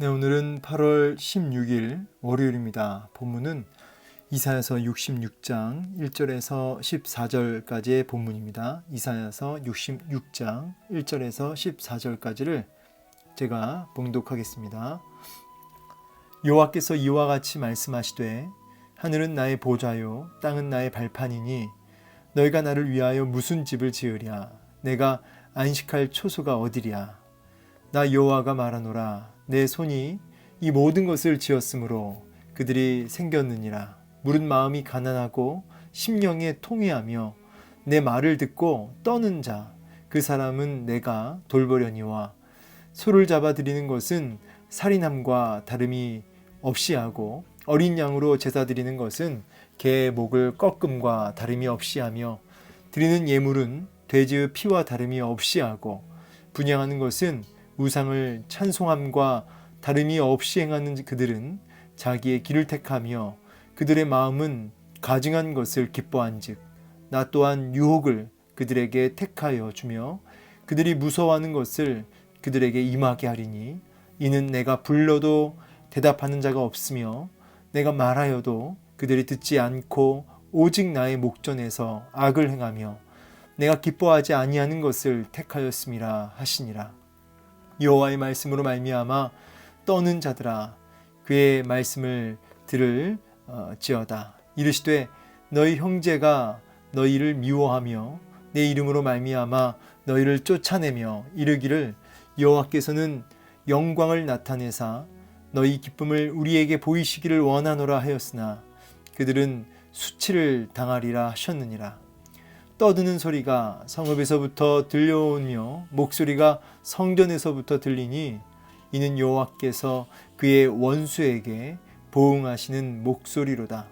네, 오늘은 8월 16일 월요일입니다. 본문은 이사야서 66장 1절에서 14절까지의 본문입니다. 이사야서 66장 1절에서 14절까지를 제가 봉독하겠습니다. 여호와께서 이와 같이 말씀하시되 하늘은 나의 보좌요 땅은 나의 발판이니 너희가 나를 위하여 무슨 집을 지으랴 내가 안식할 초소가 어디랴 나 여호와가 말하노라 내 손이 이 모든 것을 지었으므로 그들이 생겼느니라. 물은 마음이 가난하고 심령에 통회하며 내 말을 듣고 떠는 자 그 사람은 내가 돌보려니와 소를 잡아 드리는 것은 살인함과 다름이 없이 하고 어린 양으로 제사 드리는 것은 개의 목을 꺾음과 다름이 없이 하며 드리는 예물은 돼지의 피와 다름이 없이 하고 분양하는 것은 우상을 찬송함과 다름이 없이 행하는 그들은 자기의 길을 택하며 그들의 마음은 가증한 것을 기뻐한즉 나 또한 유혹을 그들에게 택하여 주며 그들이 무서워하는 것을 그들에게 임하게 하리니 이는 내가 불러도 대답하는 자가 없으며 내가 말하여도 그들이 듣지 않고 오직 나의 목전에서 악을 행하며 내가 기뻐하지 아니하는 것을 택하였음이라 하시니라 여호와의 말씀으로 말미암아 떠는 자들아 그의 말씀을 들을 어, 지어다. 이르시되 너희 형제가 너희를 미워하며 내 이름으로 말미암아 너희를 쫓아내며 이르기를 여호와께서는 영광을 나타내사 너희 기쁨을 우리에게 보이시기를 원하노라 하였으나 그들은 수치를 당하리라 하셨느니라 떠드는 소리가 성읍에서부터 들려오며 목소리가 성전에서부터 들리니 이는 여호와께서 그의 원수에게 보응하시는 목소리로다.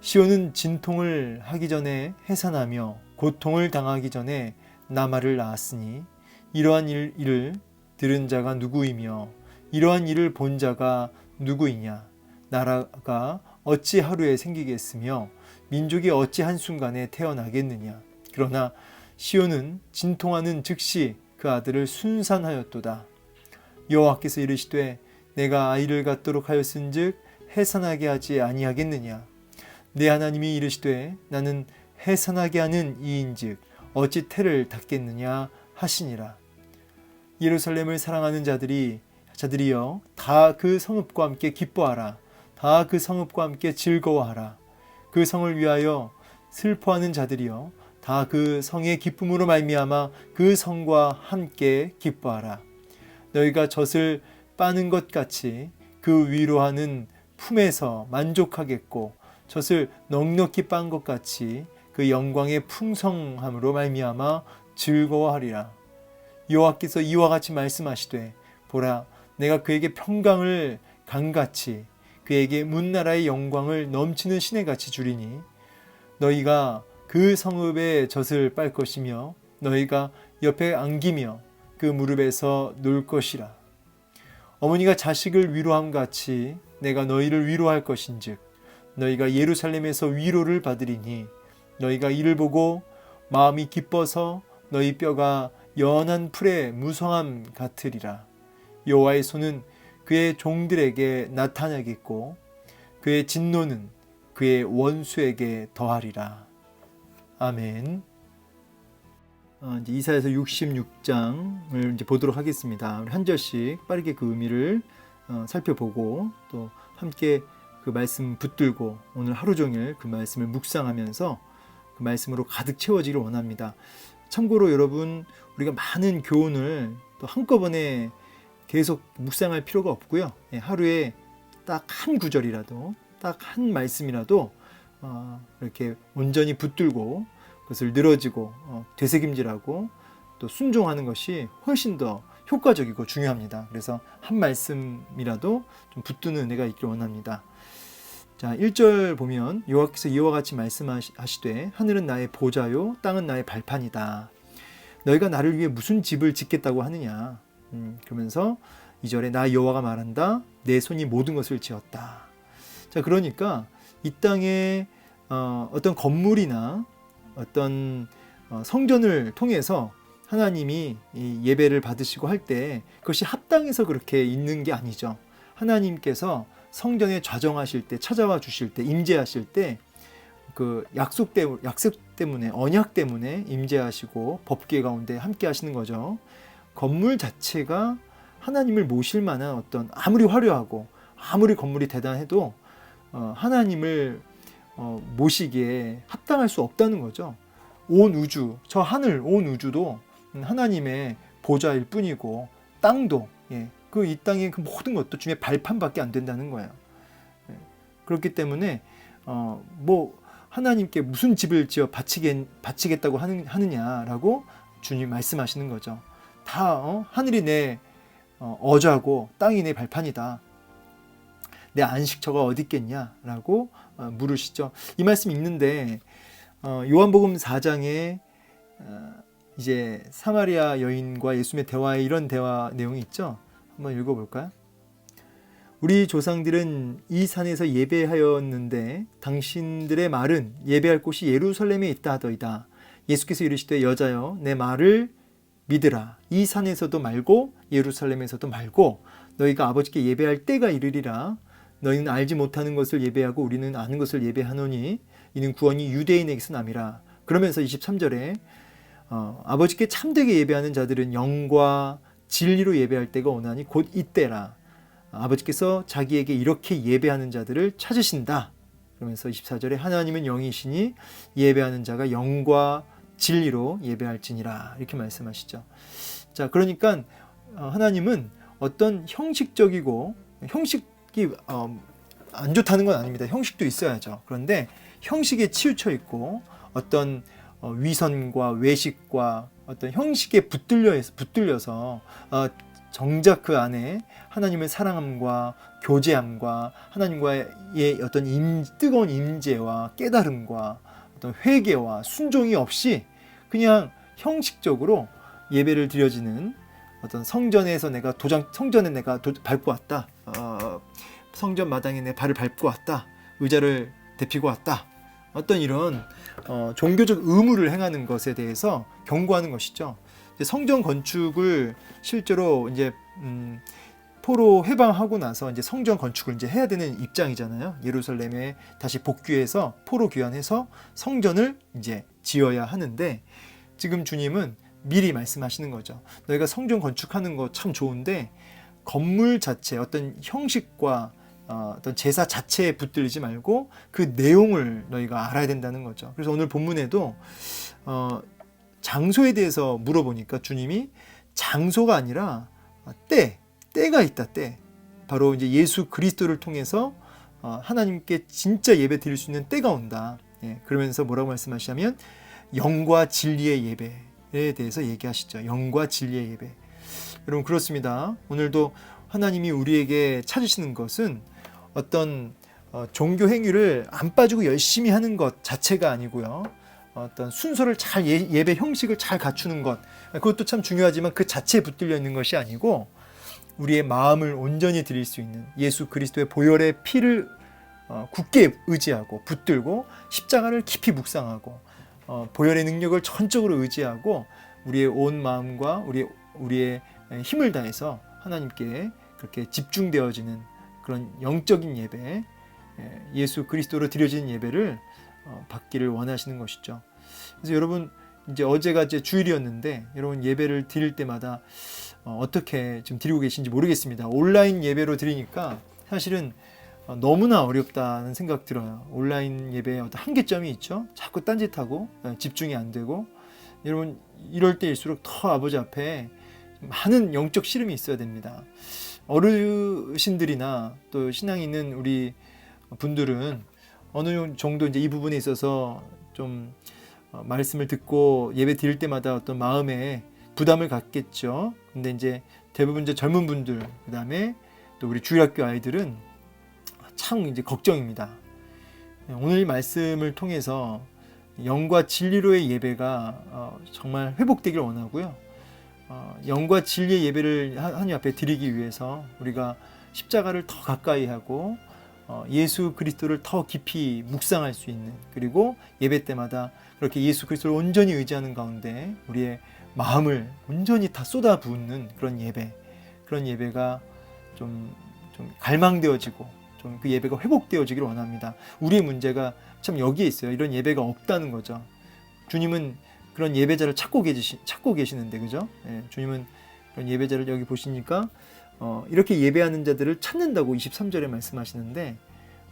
시온은 진통을 하기 전에 해산하며 고통을 당하기 전에 나마를 낳았으니 이러한 일, 일을 들은 자가 누구이며 이러한 일을 본 자가 누구이냐 나라가 어찌 하루에 생기겠으며 민족이 어찌 한순간에 태어나겠느냐. 그러나 시온은 진통하는 즉시 그 아들을 순산하였도다. 여호와께서 이르시되 내가 아이를 갖도록 하였은즉 해산하게 하지 아니하겠느냐. 내 하나님이 이르시되 나는 해산하게 하는 이인즉 어찌 태를 닫겠느냐 하시니라. 예루살렘을 사랑하는 자들이 자들이여 다 그 성읍과 함께 기뻐하라. 다 그 성읍과 함께 즐거워하라 그 성을 위하여 슬퍼하는 자들이여 다 그 성의 기쁨으로 말미암아 그 성과 함께 기뻐하라. 너희가 젖을 빠는 것 같이 그 위로하는 품에서 만족하겠고 젖을 넉넉히 빤 것 같이 그 영광의 풍성함으로 말미암아 즐거워하리라. 여호와께서 이와 같이 말씀하시되 보라 내가 그에게 평강을 강같이 그에게 문나라의 영광을 넘치는 시내같이 주리니 너희가 그 성읍의 젖을 빨 것이며 너희가 옆에 안기며 그 무릎에서 놀 것이라. 어머니가 자식을 위로함 같이 내가 너희를 위로할 것인즉 너희가 예루살렘에서 위로를 받으리니 너희가 이를 보고 마음이 기뻐서 너희 뼈가 연한 풀의 무성함 같으리라. 여호와의 손은 그의 종들에게 나타나겠고 그의 진노는 그의 원수에게 더하리라. 아멘. 어, 이제 이사에서 66장을 이제 보도록 하겠습니다. 한 절씩 빠르게 그 의미를 어, 살펴보고 또 함께 그 말씀 붙들고 오늘 하루 종일 그 말씀을 묵상하면서 그 말씀으로 가득 채워지기를 원합니다. 참고로 여러분 우리가 많은 교훈을 또 한꺼번에 계속 묵상할 필요가 없고요. 예, 하루에 딱 한 구절이라도, 딱 한 말씀이라도 어, 이렇게 온전히 붙들고 그것을 늘어지고 어, 되새김질하고 또 순종하는 것이 훨씬 더 효과적이고 중요합니다. 그래서 한 말씀이라도 좀 붙드는 은혜가 있길 원합니다. 자, 1절 보면 여호와께서 이와 같이 말씀하시되 하늘은 나의 보좌요 땅은 나의 발판이다. 너희가 나를 위해 무슨 집을 짓겠다고 하느냐? 음, 그러면서 2절에 나 여호와가 말한다. 내 손이 모든 것을 지었다. 자, 그러니까 이 땅에 어, 어떤 건물이나 어떤 어, 성전을 통해서 하나님이 이 예배를 받으시고 할 때 그것이 합당해서 그렇게 있는 게 아니죠. 하나님께서 성전에 좌정하실 때 찾아와 주실 때 임재하실 때 그 약속 때문에 약속 때문에 언약 때문에 임재하시고 법계 가운데 함께 하시는 거죠. 건물 자체가 하나님을 모실 만한 어떤 아무리 화려하고 아무리 건물이 대단해도 어, 하나님을 어, 모시기에 합당할 수 없다는 거죠. 온 우주, 저 하늘, 온 우주도 하나님의 보좌일 뿐이고 땅도 예, 그이 땅의 그 모든 것도 주님의 발판밖에 안 된다는 거예요. 예, 그렇기 때문에 어, 뭐 하나님께 무슨 집을 지어 바치겠, 하는, 하느냐라고 주님 말씀하시는 거죠. 다 어? 하늘이 내 어, 어좌고 땅이 내 발판이다. 내 안식처가 어디 있겠냐라고 어, 물으시죠. 이 말씀 읽는데 어, 요한복음 4장에 어, 이제 사마리아 여인과 예수님의 대화에 이런 대화 내용이 있죠. 한번 읽어볼까요? 우리 조상들은 이 산에서 예배하였는데 당신들의 말은 예배할 곳이 예루살렘에 있다 하더이다. 예수께서 이르시되 여자여 내 말을 믿으라. 이 산에서도 말고 예루살렘에서도 말고 너희가 아버지께 예배할 때가 이르리라. 너희는 알지 못하는 것을 예배하고 우리는 아는 것을 예배하노니 이는 구원이 유대인에게서 남이라. 그러면서 23절에 어, 아버지께 참되게 예배하는 자들은 영과 진리로 예배할 때가 오나니 곧 이때라. 아버지께서 자기에게 이렇게 예배하는 자들을 찾으신다. 그러면서 24절에 하나님은 영이시니 예배하는 자가 영과 진리로 예배할지니라 이렇게 말씀하시죠. 자, 그러니까 어, 하나님은 어떤 형식적이고 형식이 어, 안 좋다는 건 아닙니다. 형식도 있어야죠. 그런데 형식에 치우쳐 있고 어떤 어, 위선과 외식과 어떤 형식에 붙들려 붙들려서 어, 정작 그 안에 하나님의 사랑함과 교제함과 하나님과의 어떤 임, 뜨거운 임재와 깨달음과 어떤 회개와 순종이 없이 그냥 형식적으로 예배를 드려지는 어떤 성전에서 내가 도장 성전에 내가 도, 밟고 왔다. 어, 성전 마당에 내 발을 밟고 왔다. 의자를 대피고 왔다. 어떤 이런 어, 종교적 의무를 행하는 것에 대해서 경고하는 것이죠. 성전 건축을 실제로 이제 음, 포로 해방하고 나서 이제 성전 건축을 이제 해야 되는 입장이잖아요. 예루살렘에 다시 복귀해서 포로 귀환해서 성전을 이제 지어야 하는데 지금 주님은 미리 말씀하시는 거죠. 너희가 성전 건축하는 거 참 좋은데 건물 자체 어떤 형식과 어, 어떤 제사 자체에 붙들리지 말고 그 내용을 너희가 알아야 된다는 거죠. 그래서 오늘 본문에도 어, 장소에 대해서 물어보니까 주님이 장소가 아니라 때, 때가 있다, 때. 바로 이제 예수 그리스도를 통해서 어, 하나님께 진짜 예배 드릴 수 있는 때가 온다. 예, 그러면서 뭐라고 말씀하시냐면 영과 진리의 예배에 대해서 얘기하시죠. 영과 진리의 예배. 여러분 그렇습니다. 오늘도 하나님이 우리에게 찾으시는 것은 어떤 어, 종교 행위를 안 빠지고 열심히 하는 것 자체가 아니고요. 어떤 순서를 잘 예, 배 형식을 잘 갖추는 것 그것도 참 중요하지만 그 자체에 붙들려 있는 것이 아니고 우리의 마음을 온전히 드릴 수 있는 예수 그리스도의 보혈의 피를 어, 굳게 의지하고 붙들고 십자가를 깊이 묵상하고 어, 보혈의 능력을 전적으로 의지하고 우리의 온 마음과 우리 우리의 힘을 다해서 하나님께 그렇게 집중되어지는 그런 영적인 예배, 예수 그리스도로 드려지는 예배를 어, 받기를 원하시는 것이죠. 그래서 여러분 이제 어제가 이제 주일이었는데 여러분 예배를 드릴 때마다 어, 어떻게 지금 드리고 계신지 모르겠습니다. 온라인 예배로 드리니까 사실은 어, 너무나 어렵다는 생각 들어요. 온라인 예배에 어떤 한계점이 있죠. 자꾸 딴짓하고 집중이 안 되고 여러분 이럴 때일수록 더 아버지 앞에 많은 영적 씨름이 있어야 됩니다. 어르신들이나 또 신앙 있는 우리 분들은 어느 정도 이제 이 부분에 있어서 좀 어, 말씀을 듣고 예배 드릴 때마다 어떤 마음에 부담을 갖겠죠. 근데 이제 대부분 이제 젊은 분들 그다음에 또 우리 주일학교 아이들은 참 이제 걱정입니다. 오늘 말씀을 통해서 영과 진리로의 예배가 어, 정말 회복되길 원하고요. 어, 영과 진리의 예배를 하나님 앞에 드리기 위해서 우리가 십자가를 더 가까이 하고 어, 예수 그리스도를 더 깊이 묵상할 수 있는 그리고 예배 때마다 그렇게 예수 그리스도를 온전히 의지하는 가운데 우리의 마음을 온전히 다 쏟아붓는 그런 예배, 그런 예배가 좀, 좀 갈망되어지고 좀 그 예배가 회복되어지기를 원합니다. 우리의 문제가 참 여기에 있어요. 이런 예배가 없다는 거죠. 주님은 그런 예배자를 찾고 계시 찾고 계시는데 그죠? 예, 주님은 그런 예배자를 여기 보시니까 어, 이렇게 예배하는 자들을 찾는다고 23절에 말씀하시는데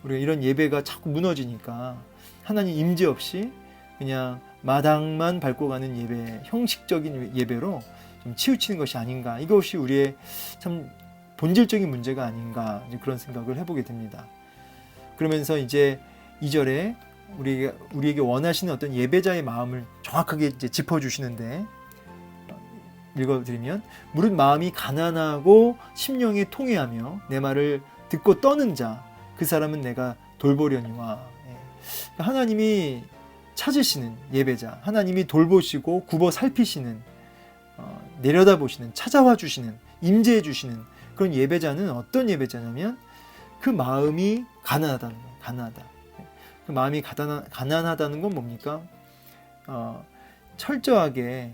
우리가 이런 예배가 자꾸 무너지니까 하나님 임재 없이 그냥 마당만 밟고 가는 예배, 형식적인 예배로 좀 치우치는 것이 아닌가. 이것이 우리의 참 본질적인 문제가 아닌가. 그런 생각을 해보게 됩니다. 그러면서 이제 2절에 우리에게, 우리에게 원하시는 어떤 예배자의 마음을 정확하게 이제 짚어주시는데 읽어드리면 무릇 마음이 가난하고 심령이 통회하며 내 말을 듣고 떠는 자 그 사람은 내가 돌보려니와 예. 하나님이 찾으시는 예배자 하나님이 돌보시고 굽어 살피시는 어, 내려다보시는 찾아와 주시는 임재해 주시는 그런 예배자는 어떤 예배자냐면 그 마음이 가난하다는 거예요 가난하다 그 마음이 가난하, 가난하다는 건 뭡니까 어, 철저하게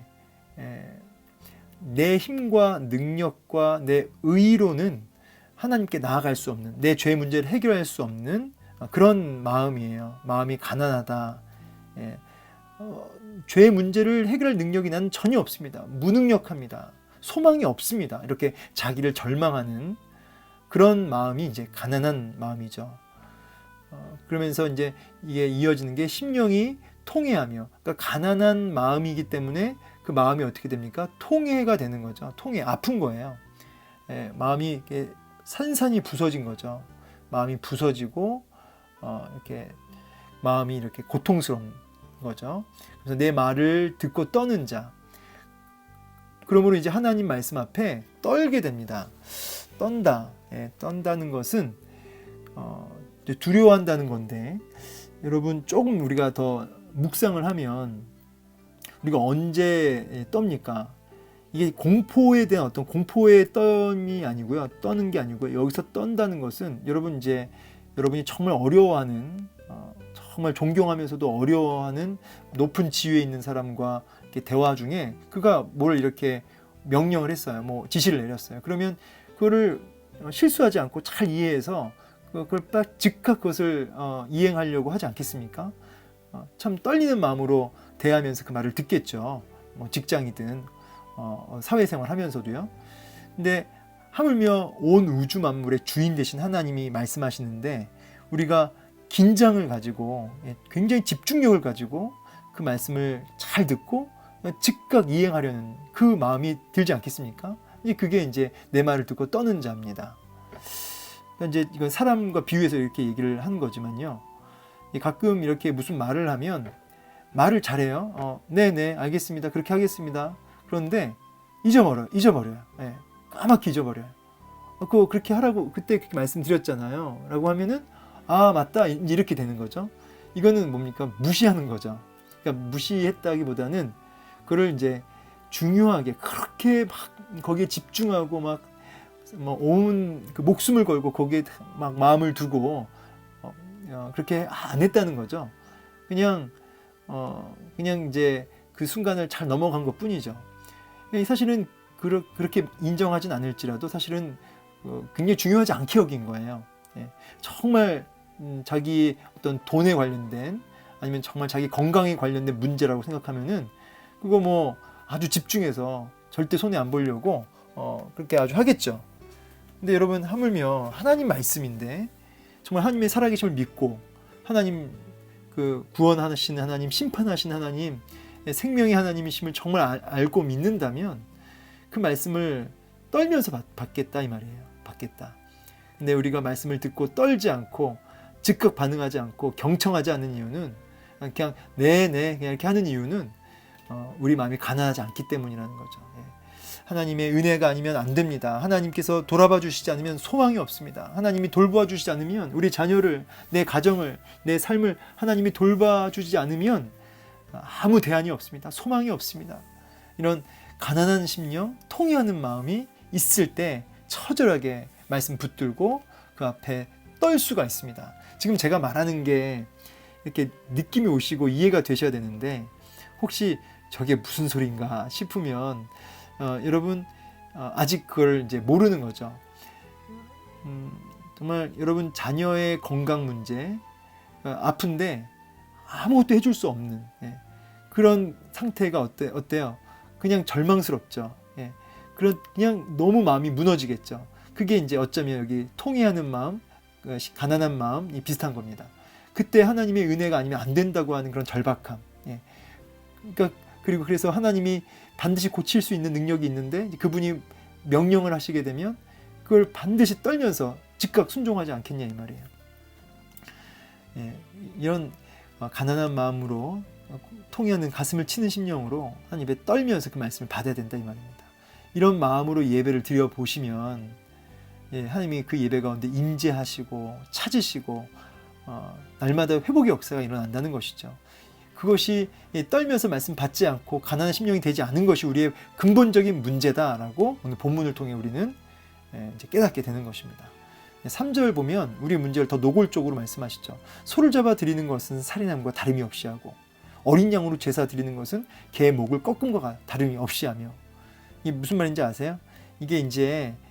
예, 내 힘과 능력과 내 의로는 하나님께 나아갈 수 없는 내 죄 문제를 해결할 수 없는 그런 마음이에요. 마음이 가난하다. 예. 어, 죄 문제를 해결할 능력이 나는 전혀 없습니다. 무능력합니다. 소망이 없습니다. 이렇게 자기를 절망하는 그런 마음이 이제 가난한 마음이죠. 어, 그러면서 이제 이게 이어지는 게 심령이 통해하며, 그러니까 가난한 마음이기 때문에 그 마음이 어떻게 됩니까? 통해가 되는 거죠. 통해 아픈 거예요. 예, 마음이 산산이 부서진 거죠. 마음이 부서지고 어, 이렇게 마음이 이렇게 고통스러운 거죠. 그래서 내 말을 듣고 떠는 자. 그러므로 이제 하나님 말씀 앞에 떨게 됩니다. 떤다. 예, 떤다는 것은 어, 두려워한다는 건데 여러분 조금 우리가 더 묵상을 하면 우리가 언제 떱니까? 이게 공포에 대한 어떤 공포의 떤이 아니고요. 떠는 게 아니고요. 여기서 떤다는 것은 여러분 이제 여러분이 정말 어려워하는 어, 정말 존경하면서도 어려워하는 높은 지위에 있는 사람과 대화 중에 그가 뭘 이렇게 명령을 했어요. 뭐 지시를 내렸어요. 그러면 그거를 실수하지 않고 잘 이해해서 그걸 딱 즉각 그것을 어, 이행하려고 하지 않겠습니까? 어, 참 떨리는 마음으로 대하면서 그 말을 듣겠죠. 뭐 직장이든 어, 사회생활 하면서도요. 근데 하물며 온 우주 만물의 주인 되신 하나님이 말씀하시는데 우리가 긴장을 가지고 예, 굉장히 집중력을 가지고 그 말씀을 잘 듣고 즉각 이행하려는 그 마음이 들지 않겠습니까? 이제 그게 이제 내 말을 듣고 떠는 자입니다. 그러니까 이제 이건 사람과 비유해서 이렇게 얘기를 하는 거지만요. 가끔 이렇게 무슨 말을 하면 말을 잘해요. 어, 네네 알겠습니다. 그렇게 하겠습니다. 그런데 잊어버려, 잊어버려요. 예, 까맣게 잊어버려요. 어, 그거 그렇게 하라고 그때 그렇게 말씀드렸잖아요. 라고 하면은 아 맞다 이렇게 되는 거죠. 이거는 뭡니까 무시하는 거죠. 그러니까 무시했다기보다는 그걸 이제 중요하게 그렇게 막 거기에 집중하고 막뭐온 그 목숨을 걸고 거기에 막 마음을 두고 어, 어, 그렇게 안 했다는 거죠. 그냥 어 그냥 이제 그 순간을 잘 넘어간 것 뿐이죠. 사실은 그러, 그렇게 인정하진 않을지라도 사실은 어, 굉장히 중요하지 않게 여긴 거예요. 예, 정말 음, 자기 어떤 돈에 관련된 아니면 정말 자기 건강에 관련된 문제라고 생각하면은 그거 뭐 아주 집중해서 절대 손에 안 보려고 어, 그렇게 아주 하겠죠. 근데 여러분 하물며 하나님 말씀인데 정말 하나님의 살아계심을 믿고 하나님 그 구원하시는 하나님 심판하신 하나님 생명의 하나님이심을 정말 알, 알고 믿는다면 그 말씀을 떨면서 받, 받겠다 이 말이에요. 받겠다. 근데 우리가 말씀을 듣고 떨지 않고 즉각 반응하지 않고 경청하지 않는 이유는 그냥 네네 그냥 이렇게 하는 이유는 어, 우리 마음이 가난하지 않기 때문이라는 거죠. 예. 하나님의 은혜가 아니면 안 됩니다. 하나님께서 돌아봐 주시지 않으면 소망이 없습니다. 하나님이 돌봐 주시지 않으면 우리 자녀를 내 가정을 내 삶을 하나님이 돌봐 주지 않으면 아무 대안이 없습니다. 소망이 없습니다. 이런 가난한 심령, 통해하는 마음이 있을 때 처절하게 말씀 붙들고 그 앞에 떨 수가 있습니다. 지금 제가 말하는 게 이렇게 느낌이 오시고 이해가 되셔야 되는데 혹시 저게 무슨 소린가 싶으면 어, 여러분 어, 아직 그걸 이제 모르는 거죠. 음, 정말 여러분 자녀의 건강 문제 어, 아픈데 아무것도 해줄 수 없는 예, 그런 상태가 어때 어때요? 그냥 절망스럽죠. 예, 그런 그냥 너무 마음이 무너지겠죠. 그게 이제 어쩌면 여기 통해하는 마음, 그 가난한 마음이 비슷한 겁니다. 그때 하나님의 은혜가 아니면 안 된다고 하는 그런 절박함. 예. 그러니까 그리고 그래서 하나님이 반드시 고칠 수 있는 능력이 있는데 그분이 명령을 하시게 되면 그걸 반드시 떨면서 즉각 순종하지 않겠냐 이 말이에요. 예, 이런 어, 가난한 마음으로 통하는 가슴을 치는 심령으로 하나님 입에 떨면서 그 말씀을 받아야 된다 이 말입니다. 이런 마음으로 예배를 드려 보시면 예, 하나님이 그 예배 가운데 임재하시고 찾으시고 어, 날마다 회복의 역사가 일어난다는 것이죠. 그것이 떨면서 말씀 받지 않고 가난한 심령이 되지 않은 것이 우리의 근본적인 문제다라고 오늘 본문을 통해 우리는 예, 이제 깨닫게 되는 것입니다. 3절 보면 우리 문제를 더 노골적으로 말씀하시죠. 소를 잡아 드리는 것은 살인함과 다름이 없이 하고 어린 양으로 제사 드리는 것은 개의 목을 꺾음과 다름이 없이 하며 이게 무슨 말인지 아세요? 이게 이제 예,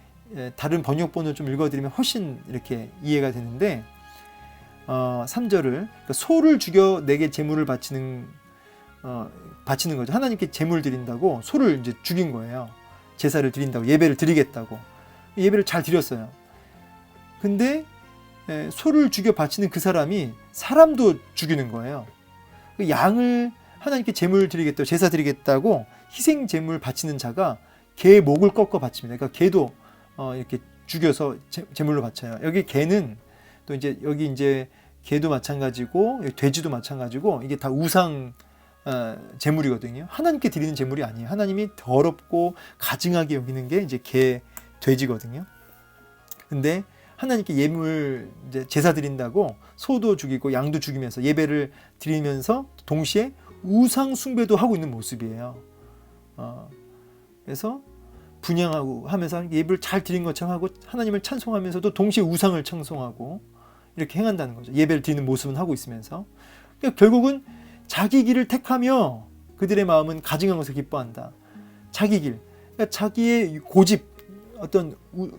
다른 번역본을 좀 읽어드리면 훨씬 이렇게 이해가 되는데 어, 3절을 그러니까 소를 죽여 내게 제물을 바치는 어, 바치는 거죠. 하나님께 제물 드린다고 소를 이제 죽인 거예요. 제사를 드린다고 예배를 드리겠다고 예배를 잘 드렸어요. 근데 에, 소를 죽여 바치는 그 사람이 사람도 죽이는 거예요. 그 양을 하나님께 제물 드리겠다고 제사 드리겠다고 희생 제물 바치는 자가 개의 목을 꺾어 바칩니다. 그러니까 개도 어, 이렇게 죽여서 제, 제물로 바쳐요. 여기 개는 또 이제 여기 이제 개도 마찬가지고 돼지도 마찬가지고 이게 다 우상 어, 제물이거든요. 하나님께 드리는 제물이 아니에요. 하나님이 더럽고 가증하게 여기는 게 이제 개, 돼지거든요. 근데 하나님께 예물 이제 제사 드린다고 소도 죽이고 양도 죽이면서 예배를 드리면서 동시에 우상 숭배도 하고 있는 모습이에요. 어, 그래서 분양하고 하면서 예배를 잘 드린 것처럼 하고 하나님을 찬송하면서도 동시에 우상을 찬송하고 이렇게 행한다는 거죠. 예배를 드리는 모습은 하고 있으면서 그러니까 결국은 자기 길을 택하며 그들의 마음은 가증한 것을 기뻐한다. 자기 길, 그러니까 자기의 고집, 어떤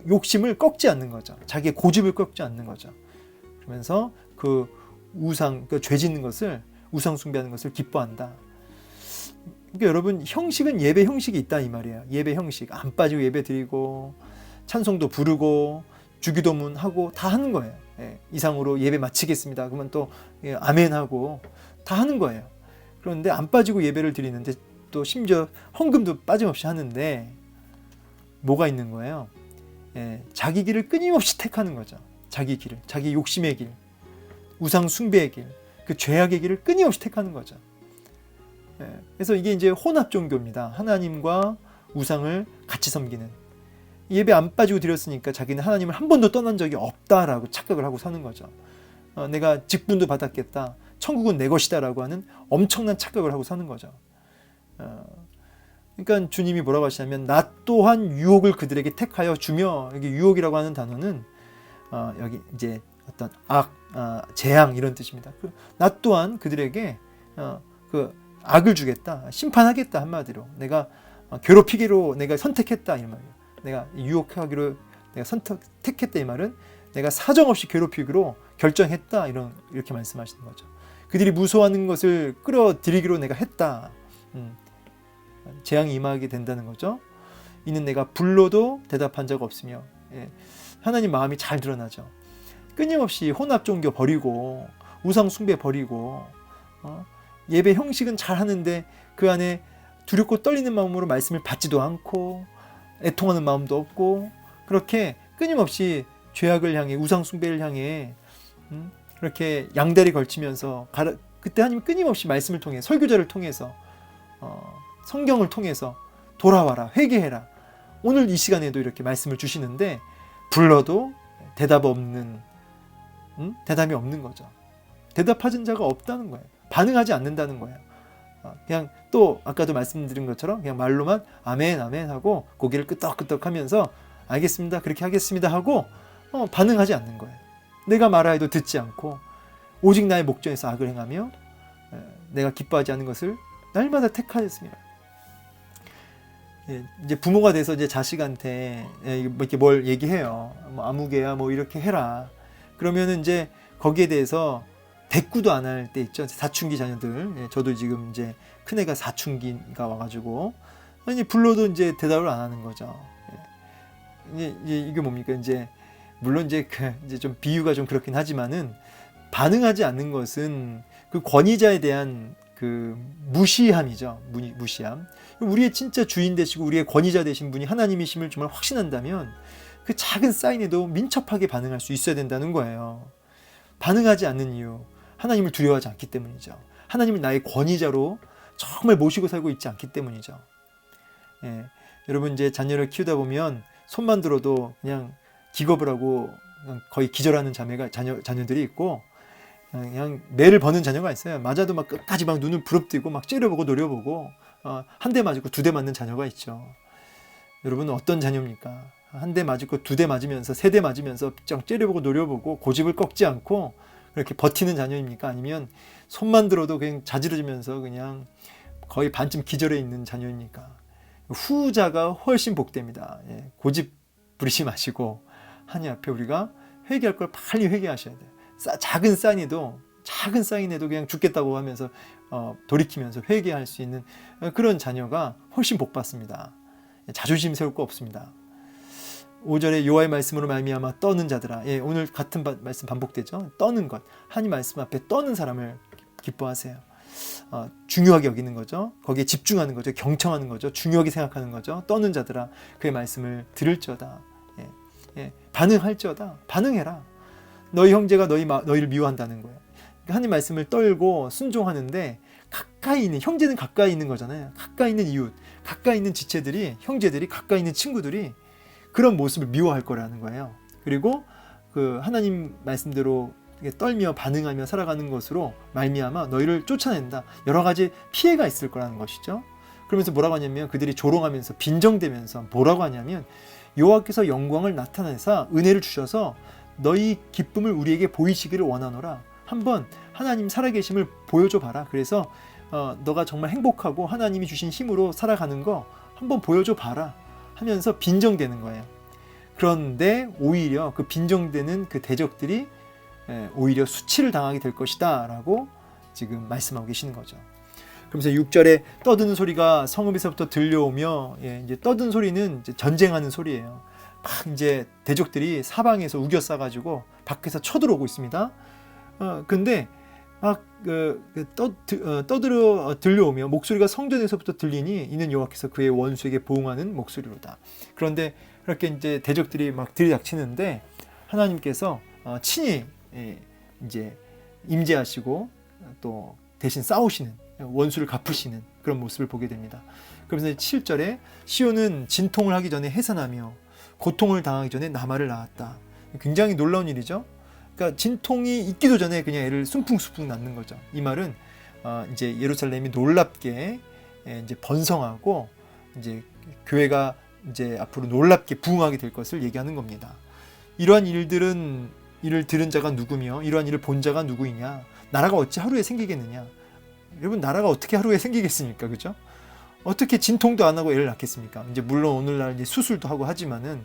욕심을 꺾지 않는 거죠. 자기의 고집을 꺾지 않는 거죠. 그러면서 그 우상, 그죄 짓는 것을 우상 숭배하는 것을 기뻐한다. 그러니까 여러분 형식은 예배 형식이 있다 이 말이에요. 예배 형식 안 빠지고 예배 드리고 찬송도 부르고 주기도문 하고 다 하는 거예요. 예, 이상으로 예배 마치겠습니다. 그러면 또 예, 아멘 하고 다 하는 거예요. 그런데 안 빠지고 예배를 드리는데 또 심지어 헌금도 빠짐없이 하는데 뭐가 있는 거예요? 예, 자기 길을 끊임없이 택하는 거죠. 자기 길을, 자기 욕심의 길, 우상 숭배의 길, 그 죄악의 길을 끊임없이 택하는 거죠. 예, 그래서 이게 이제 혼합 종교입니다. 하나님과 우상을 같이 섬기는 예배 안 빠지고 드렸으니까 자기는 하나님을 한 번도 떠난 적이 없다라고 착각을 하고 사는 거죠. 어, 내가 직분도 받았겠다. 천국은 내 것이다라고 하는 엄청난 착각을 하고 사는 거죠. 어, 그러니까 주님이 뭐라고 하시냐면 나 또한 유혹을 그들에게 택하여 주며 여기 유혹이라고 하는 단어는 어, 여기 이제 어떤 악, 어, 재앙 이런 뜻입니다. 그, 나 또한 그들에게 어, 그 악을 주겠다, 심판하겠다 한마디로 내가 어, 괴롭히기로 내가 선택했다 이 말이에요. 내가 유혹하기로 내가 선택했다 이 말은 내가 사정없이 괴롭히기로 결정했다 이런 이렇게 말씀하시는 거죠. 그들이 무서워하는 것을 끌어들이기로 내가 했다. 음, 재앙이 임하게 된다는 거죠. 이는 내가 불러도 대답한 적 없으며 예, 하나님 마음이 잘 드러나죠. 끊임없이 혼합 종교 버리고 우상 숭배 버리고 어, 예배 형식은 잘 하는데 그 안에 두렵고 떨리는 마음으로 말씀을 받지도 않고 애통하는 마음도 없고 그렇게 끊임없이 죄악을 향해 우상 숭배를 향해 음, 그렇게 양다리 걸치면서 그때 하나님 끊임없이 말씀을 통해 설교자를 통해서 어, 성경을 통해서 돌아와라 회개해라 오늘 이 시간에도 이렇게 말씀을 주시는데 불러도 대답 없는 음? 대답이 없는 거죠 대답하는 자가 없다는 거예요 반응하지 않는다는 거예요 어, 그냥 또 아까도 말씀드린 것처럼 그냥 말로만 아멘 아멘 하고 고개를 끄덕끄덕 하면서 알겠습니다 그렇게 하겠습니다 하고 어, 반응하지 않는 거예요 내가 말하여도 듣지 않고 오직 나의 목전에서 악을 행하며 내가 기뻐하지 않는 것을 날마다 택하였으며 예, 이제 부모가 돼서 이제 자식한테 예, 뭐 이렇게 뭘 얘기해요. 뭐 아무개야 뭐 이렇게 해라. 그러면은 이제 거기에 대해서 대꾸도 안 할 때 있죠. 사춘기 자녀들. 예, 저도 지금 이제 큰애가 사춘기가 와가지고 아니 불러도 이제 대답을 안 하는 거죠. 예. 이제 이게 뭡니까? 이제 물론 이제 그 이제 좀 비유가 좀 그렇긴 하지만은 반응하지 않는 것은 그 권위자에 대한 그 무시함이죠. 무- 무시함. 우리의 진짜 주인 되시고 우리의 권위자 되신 분이 하나님이심을 정말 확신한다면 그 작은 사인에도 민첩하게 반응할 수 있어야 된다는 거예요. 반응하지 않는 이유, 하나님을 두려워하지 않기 때문이죠. 하나님을 나의 권위자로 정말 모시고 살고 있지 않기 때문이죠. 예, 여러분 이제 자녀를 키우다 보면 손만 들어도 그냥 기겁을 하고 그냥 거의 기절하는 자매가 자녀 자녀들이 있고 그냥, 그냥 매를 버는 자녀가 있어요. 맞아도 막 끝까지 막 눈을 부릅뜨고 막 째려보고 노려보고 어, 한 대 맞고 두 대 맞는 자녀가 있죠. 여러분은 어떤 자녀입니까? 한 대 맞고 두 대 맞으면서 세 대 맞으면서 짱 째려보고 노려보고 고집을 꺾지 않고 그렇게 버티는 자녀입니까? 아니면 손만 들어도 그냥 자지러지면서 그냥 거의 반쯤 기절해 있는 자녀입니까? 후자가 훨씬 복됩니다. 예, 고집 부리지 마시고 하나님 앞에 우리가 회개할 걸 빨리 회개하셔야 돼요. 싸- 작은 사인에도 작은 사인에도 그냥 죽겠다고 하면서 어, 돌이키면서 회개할 수 있는 어, 그런 자녀가 훨씬 복받습니다. 예, 자존심 세울 거 없습니다. 5절에 여호와의 말씀으로 말미암아 떠는 자들아. 예, 오늘 같은 바- 말씀 반복되죠. 떠는 것. 하나님 말씀 앞에 떠는 사람을 기뻐하세요. 어, 중요하게 여기는 거죠. 거기에 집중하는 거죠. 경청하는 거죠. 중요하게 생각하는 거죠. 떠는 자들아 그의 말씀을 들을지어다. 예, 예, 반응할지어다. 반응해라. 너희 형제가 너희 마- 너희를 미워한다는 거예요. 그러니까 하나님 말씀을 떨고 순종하는데 가까이 있는 형제는 가까이 있는 거잖아요. 가까이 있는 이웃, 가까이 있는 지체들이 형제들이 가까이 있는 친구들이 그런 모습을 미워할 거라는 거예요. 그리고 그 하나님 말씀대로 떨며 반응하며 살아가는 것으로 말미암아 너희를 쫓아낸다. 여러 가지 피해가 있을 거라는 것이죠. 그러면서 뭐라고 하냐면 그들이 조롱하면서 빈정대면서 뭐라고 하냐면 여호와께서 영광을 나타내사 은혜를 주셔서 너희 기쁨을 우리에게 보이시기를 원하노라. 한번 하나님 살아계심을 보여줘 봐라. 그래서 어, 너가 정말 행복하고 하나님이 주신 힘으로 살아가는 거 한번 보여줘 봐라. 하면서 빈정대는 거예요. 그런데 오히려 그 빈정대는 그 대적들이 예, 오히려 수치를 당하게 될 것이다라고 지금 말씀하고 계시는 거죠. 그러면서 6절에 떠드는 소리가 성읍에서부터 들려오며 예, 이제 떠드는 소리는 이제 전쟁하는 소리예요. 막 이제 대적들이 사방에서 우겨싸 가지고 밖에서 쳐들어오고 있습니다. 어, 근데 막 그, 그 떠, 드- 어, 떠들어 어, 들려오며 목소리가 성전에서부터 들리니 이는 여호와께서 그의 원수에게 보응하는 목소리로다. 그런데 그렇게 이제 대적들이 막 들이닥치는데 하나님께서 어, 친히 예, 이제 임재하시고 또 대신 싸우시는 원수를 갚으시는 그런 모습을 보게 됩니다. 그러면서 7절에 시온은 진통을 하기 전에 해산하며 고통을 당하기 전에 나마를 낳았다. 굉장히 놀라운 일이죠. 그러니까 진통이 있기도 전에 그냥 애를 숨풍숨풍 낳는 거죠. 이 말은 어, 이제 예루살렘이 놀랍게 예, 이제 번성하고 이제 교회가 이제 앞으로 놀랍게 부흥하게 될 것을 얘기하는 겁니다. 이러한 일들은 이를 들은 자가 누구며 이러한 일을 본 자가 누구이냐? 나라가 어찌 하루에 생기겠느냐? 여러분 나라가 어떻게 하루에 생기겠습니까? 그죠? 어떻게 진통도 안 하고 애를 낳겠습니까? 이제 물론 오늘날 이제 수술도 하고 하지만은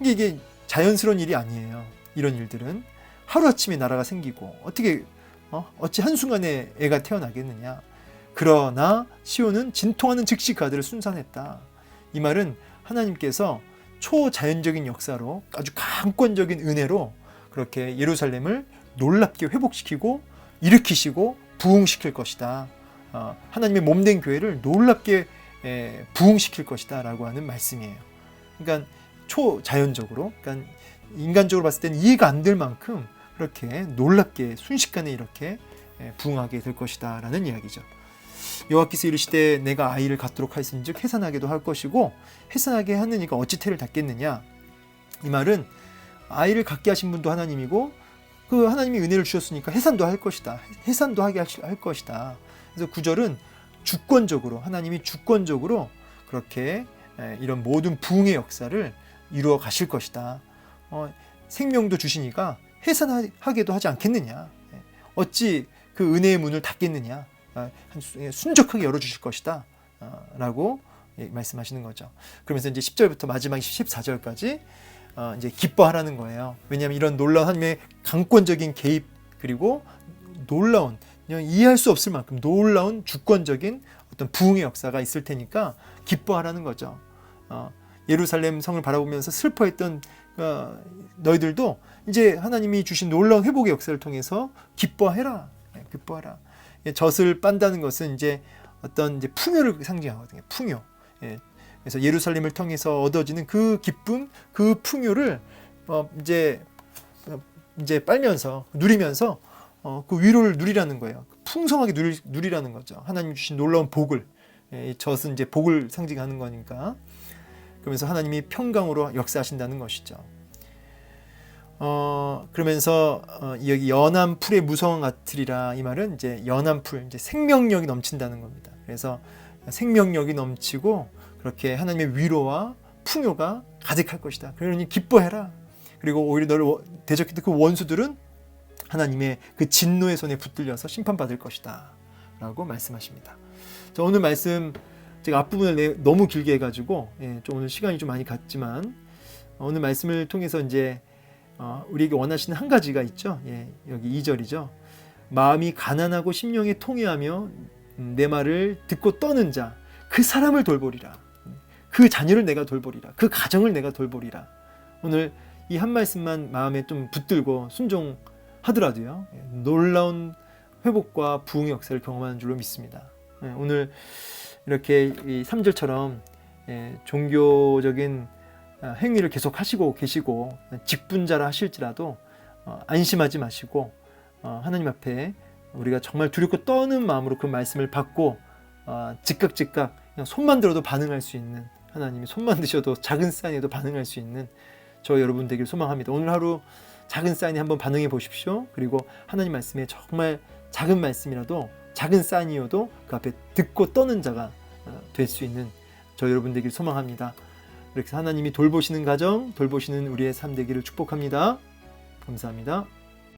이게 이게 자연스러운 일이 아니에요. 이런 일들은 하루 아침에 나라가 생기고 어떻게 어? 어찌 한 순간에 애가 태어나겠느냐? 그러나 시온은 진통하는 즉시 그 아들을 순산했다. 이 말은 하나님께서 초자연적인 역사로 아주 강권적인 은혜로 그렇게 예루살렘을 놀랍게 회복시키고 일으키시고 부흥시킬 것이다. 어, 하나님의 몸된 교회를 놀랍게 에, 부흥시킬 것이다라고 하는 말씀이에요. 그러니까 초자연적으로, 그러니까 인간적으로 봤을 때는 이해가 안 될 만큼 그렇게 놀랍게 순식간에 이렇게 에, 부흥하게 될 것이다라는 이야기죠. 여호와께서 이르시되 내가 아이를 갖도록 하였은즉 해산하게도 할 것이고 해산하게 하는 이가 어찌 태를 닫겠느냐? 이 말은 아이를 갖게 하신 분도 하나님이고 그 하나님이 은혜를 주셨으니까 해산도 할 것이다. 해산도 하게 할, 할 것이다. 그래서 구절은 주권적으로 하나님이 주권적으로 그렇게 에, 이런 모든 부흥의 역사를 이루어 가실 것이다. 어, 생명도 주시니까 해산하게도 하지 않겠느냐 예. 어찌 그 은혜의 문을 닫겠느냐 아, 예, 순적하게 열어주실 것이다. 아, 라고 예, 말씀하시는 거죠. 그러면서 이제 10절부터 마지막 14절까지 어, 이제 기뻐하라는 거예요. 왜냐하면 이런 놀라운 하나님의 강권적인 개입 그리고 놀라운 이해할 수 없을 만큼 놀라운 주권적인 어떤 부흥의 역사가 있을 테니까 기뻐하라는 거죠. 어, 예루살렘 성을 바라보면서 슬퍼했던 어, 너희들도 이제 하나님이 주신 놀라운 회복의 역사를 통해서 기뻐해라. 예, 기뻐하라. 예, 젖을 빤다는 것은 이제 어떤 이제 풍요를 상징하거든요. 풍요. 예, 그래서 예루살렘을 통해서 얻어지는 그 기쁨, 그 풍요를 어, 이제 어, 이제 빨면서 누리면서 어, 그 위로를 누리라는 거예요. 풍성하게 누리, 누리라는 거죠. 하나님 주신 놀라운 복을 예, 이 젖은 이제 복을 상징하는 거니까 그러면서 하나님이 평강으로 역사하신다는 것이죠. 어 그러면서 어, 여기 연한 풀의 무성한 같으리라 이 말은 이제 연한 풀 이제 생명력이 넘친다는 겁니다. 그래서 생명력이 넘치고 그렇게 하나님의 위로와 풍요가 가득할 것이다. 그러니 기뻐해라. 그리고 오히려 너를 워- 대적했던 그 원수들은 하나님의 그 진노의 손에 붙들려서 심판받을 것이다. 라고 말씀하십니다. 자, 오늘 말씀 제가 앞부분을 내- 너무 길게 해가지고 예, 좀 오늘 시간이 좀 많이 갔지만 어, 오늘 말씀을 통해서 이제 어, 우리에게 원하시는 한 가지가 있죠. 예, 여기 2절이죠. 마음이 가난하고 심령이 통회하며 음, 내 말을 듣고 떠는 자 그 사람을 돌보리라. 그 자녀를 내가 돌보리라. 그 가정을 내가 돌보리라. 오늘 이 한 말씀만 마음에 좀 붙들고 순종하더라도요. 예, 놀라운 회복과 부흥의 역사를 경험하는 줄로 믿습니다. 예, 오늘 이렇게 이 3절처럼 예, 종교적인 아, 행위를 계속 하시고 계시고 직분자라 하실지라도 어, 안심하지 마시고 어, 하나님 앞에 우리가 정말 두렵고 떠는 마음으로 그 말씀을 받고 어, 즉각 즉각 손만 들어도 반응할 수 있는 하나님이 손만 드셔도 작은 사인에도 반응할 수 있는 저 여러분 되길 소망합니다. 오늘 하루 작은 사인에 한번 반응해 보십시오. 그리고 하나님 말씀에 정말 작은 말씀이라도 작은 사인이어도 그 앞에 듣고 떠는 자가 어, 될수 있는 저 여러분 되길 소망합니다. 이렇게 하나님이 돌보시는 가정, 돌보시는 우리의 삶 되기를 축복합니다. 감사합니다.